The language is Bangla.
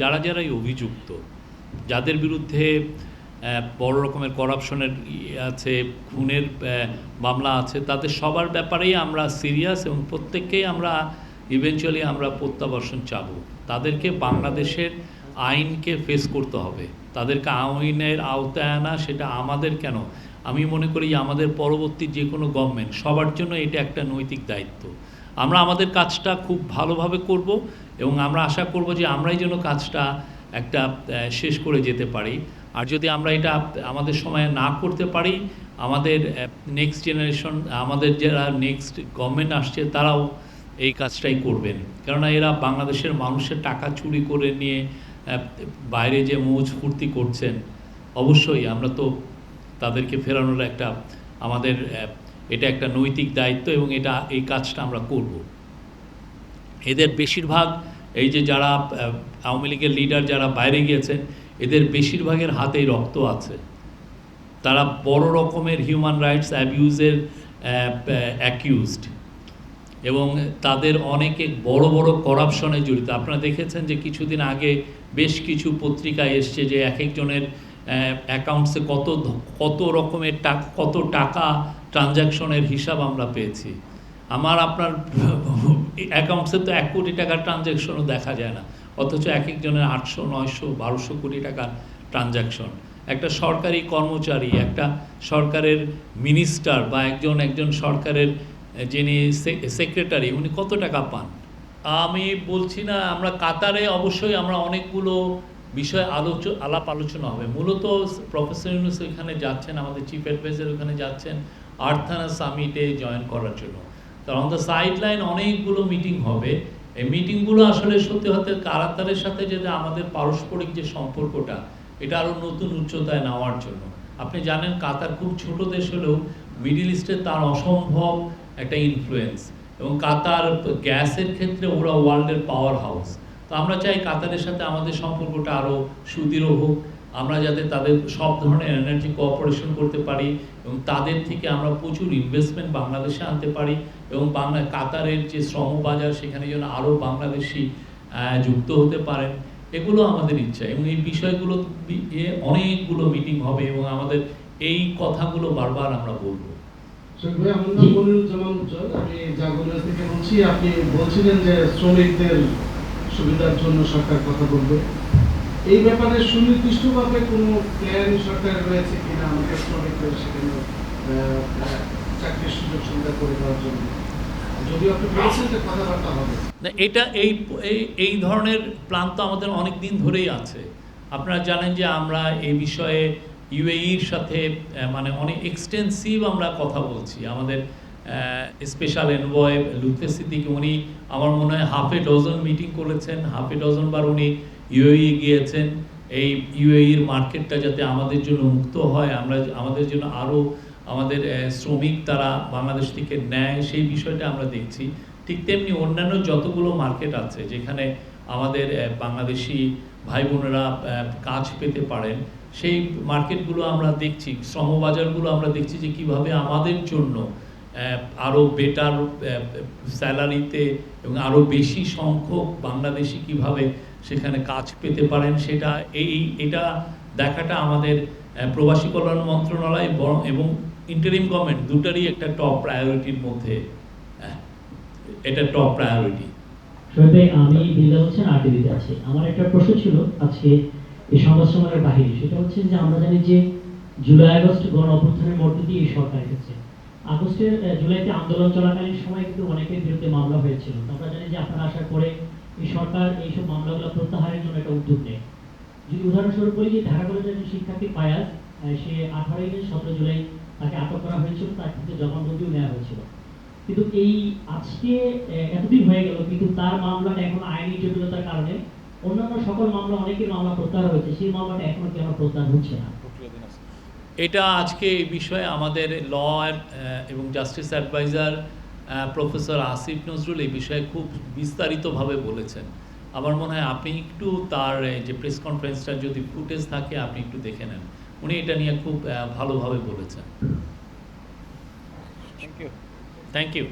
যারা যারাই অভিযুক্ত, যাদের বিরুদ্ধে বড় রকমের করাপশনের আছে, খুনের মামলা আছে, তাদের সবার ব্যাপারেই আমরা সিরিয়াস এবং প্রত্যেককেই আমরা ইভেনচুয়ালি আমরা প্রত্যাবর্ষণ চাব। তাদেরকে বাংলাদেশের আইনকে ফেস করতে হবে। তাদেরকে আইনের আওতায় আনা সেটা আমাদের কেন? আমি মনে করি আমাদের পরবর্তী যে কোনো গভর্নমেন্ট সবার জন্য এটা একটা নৈতিক দায়িত্ব। আমরা আমাদের কাজটা খুব ভালোভাবে করব এবং আমরা আশা করব যে আমরাই যেন কাজটা একটা শেষ করে যেতে পারি। আর যদি আমরা এটা আমাদের সময়ে না করতে পারি, আমাদের নেক্সট জেনারেশন আমাদের যারা নেক্সট গভর্নমেন্ট আসছে, তারাও এই কাজটাই করবেন। কেননা এরা বাংলাদেশের মানুষের টাকা চুরি করে নিয়ে বাইরে যে মৌজ ফুর্তি করছেন, অবশ্যই আমরা তো তাদেরকে ফেরানোর একটা আমাদের এটা একটা নৈতিক দায়িত্ব এবং এটা, এই কাজটা আমরা করব। এদের বেশিরভাগ, এই যে যারা আওয়ামী লীগের লিডার যারা বাইরে গিয়েছেন এদের বেশিরভাগের হাতেই রক্ত আছে। তারা বড় রকমের হিউম্যান রাইটস অ্যাবিউজের অ্যাকিউজড এবং তাদের অনেকে বড় বড় করাপশনে জড়িত। আপনারা দেখেছেন যে কিছুদিন আগে বেশ কিছু পত্রিকায় এসছে যে এক একজনের অ্যাকাউন্টসে কত কত রকমের টাকা, কত টাকা ট্রানজ্যাকশনের হিসাব আমরা পেয়েছি। আমার আপনার অ্যাকাউন্টসে তো এক কোটি টাকার ট্রানজ্যাকশনও দেখা যায় না। অথচ এক একজনের আটশো, নয়শো, বারোশো কোটি টাকার ট্রানজ্যাকশন একটা সরকারি কর্মচারী, একটা সরকারের মিনিস্টার বা একজন একজন সরকারের যিনি সেক্রেটারি উনি কত টাকা পান? আমি বলছি না, আমরা কাতারে অবশ্যই আমরা অনেকগুলো বিষয় আলোচ, আলাপ আলোচনা হবে। মূলত প্রফেসর ইউনুস ওইখানে যাচ্ছেন, আমাদের চিফ অ্যাডভাইজার ওখানে যাচ্ছেন, আর্থানা সামিটে জয়েন করার জন্য। তো অন দ্য সাইড অনেকগুলো মিটিং হবে। এই মিটিংগুলো আসলে সত্যি হতে কারাতারের সাথে যে আমাদের পারস্পরিক যে সম্পর্কটা, এটা আরও নতুন উচ্চতায় নেওয়ার জন্য। আপনি জানেন কাতার খুব ছোট দেশ হলেও মিডিল ইস্টে তার অসম্ভব একটা ইনফ্লুয়েন্স এবং কাতার গ্যাসের ক্ষেত্রে ওরা ওয়ার্ল্ডের পাওয়ার হাউস তো আমরা চাই কাতারের সাথে আমাদের সম্পর্কটা আরও সুদৃঢ় হোক। আমরা যাতে তাদের সব ধরনের এনার্জি কোঅপারেশন করতে পারি এবং তাদের থেকে আমরা প্রচুর ইনভেস্টমেন্ট বাংলাদেশে আনতে পারি এবং বাংলা, কাতারের যে শ্রম বাজার সেখানে যেন আরও বাংলাদেশি যুক্ত হতে পারেন, এগুলো আমাদের ইচ্ছা এবং এই বিষয়গুলো অনেকগুলো মিটিং হবে এবং আমাদের এই কথাগুলো বারবার আমরা বলব। আপনি বলছিলেন যে শ্রমিকদের সুবিধার জন্য সরকার কথা বলবে। এই ব্যাপারে সুনির্দিষ্টভাবে কোনো প্ল্যান সরকারের রয়েছে কিনা? আমাদের সেখানে চাকরির সুযোগ সুবিধা করে দেওয়ার জন্য। এটা এই, এই- ধরনের প্ল্যান তো আমাদের অনেক দিন ধরেই আছে। আপনারা জানেন যে আমরা এই বিষয়ে ইউএইর সাথে মানে অনেক এক্সটেন্সিভ আমরা কথা বলছি। আমাদের স্পেশাল এনভয় লুৎফে সিদ্দিক, উনি আমার মনে হয় হাফ এ ডজন মিটিং করেছেন হাফ এ ডজন বার উনি ইউএই গিয়েছেন, এই ইউএইর মার্কেটটা যাতে আমাদের জন্য মুক্ত হয়, আমরা আমাদের জন্য আরও আমাদের শ্রমিক তারা বাংলাদেশ থেকে নেয়, সেই বিষয়টা আমরা দেখছি। ঠিক তেমনি অন্যান্য যতগুলো মার্কেট আছে, যেখানে আমাদের বাংলাদেশি ভাই বোনেরা কাজ পেতে পারেন, সেই মার্কেটগুলো আমরা দেখছি, শ্রমবাজারগুলো আমরা দেখছি যে কীভাবে আমাদের জন্য আরও বেটার স্যালারিতে এবং আরও বেশি সংখ্যক বাংলাদেশি কীভাবে সেখানে কাজ পেতে পারেন, সেটা এই, এটা দেখাটা আমাদের প্রবাসী কল্যাণ মন্ত্রণালয় এবং ইন্টারিম গভর্নমেন্ট দুটারই একটা টপ প্রায়োরিটির মধ্যে এটা টপ প্রায়োরিটি আমি আছি। আমার একটা প্রশ্ন ছিল আজকে এই সংবাদ সম্মেলনের বাহিরে সেটা হচ্ছে যে, আমরা জানি যে জুলাই আগস্ট গণ অভ্যুত্থানের মধ্য দিয়ে এই সরকার এসেছে। আগস্টের জুলাইতে আন্দোলন চলাকালীন সময় কিন্তু অনেকের বিরুদ্ধে মামলা হয়েছিল। আমরা জানি যে, আপনারা আসার পরে সরকার এইসব মামলাগুলো প্রত্যাহারের জন্য একটা উদ্যোগ নেয়। যদি উদাহরণস্বরূপ বলি যে ঢাকা কলেজের একজন শিক্ষার্থী পায়াস সে আঠারোই দিন সতেরো জুলাই তাকে আটক করা হয়েছিল, তার ক্ষেত্রে জবানবন্দিও নেওয়া হয়েছিল। কিন্তু এই আজকে এতদিন হয়ে গেল, কিন্তু তার মামলাটা এখন আইনি জটিলতার কারণে অন্যান্য সকল মামলা, অনেকের মামলা প্রত্যাহার হয়েছে, সেই মামলাটা এখনও কেন প্রত্যাহার হচ্ছে না? এটা আজকে এই বিষয়ে আমাদের ল এবং justice adviser professor Asif Nazrul এই বিষয়ে খুব বিস্তারিতভাবে বলেছেন। আমার মনে হয় আপনি একটু তার এই যে প্রেস কনফারেন্সটা যদি ফুটেজ থাকে আপনি একটু দেখে নেন। উনি এটা নিয়ে খুব ভালোভাবে বলেছেন। Thank you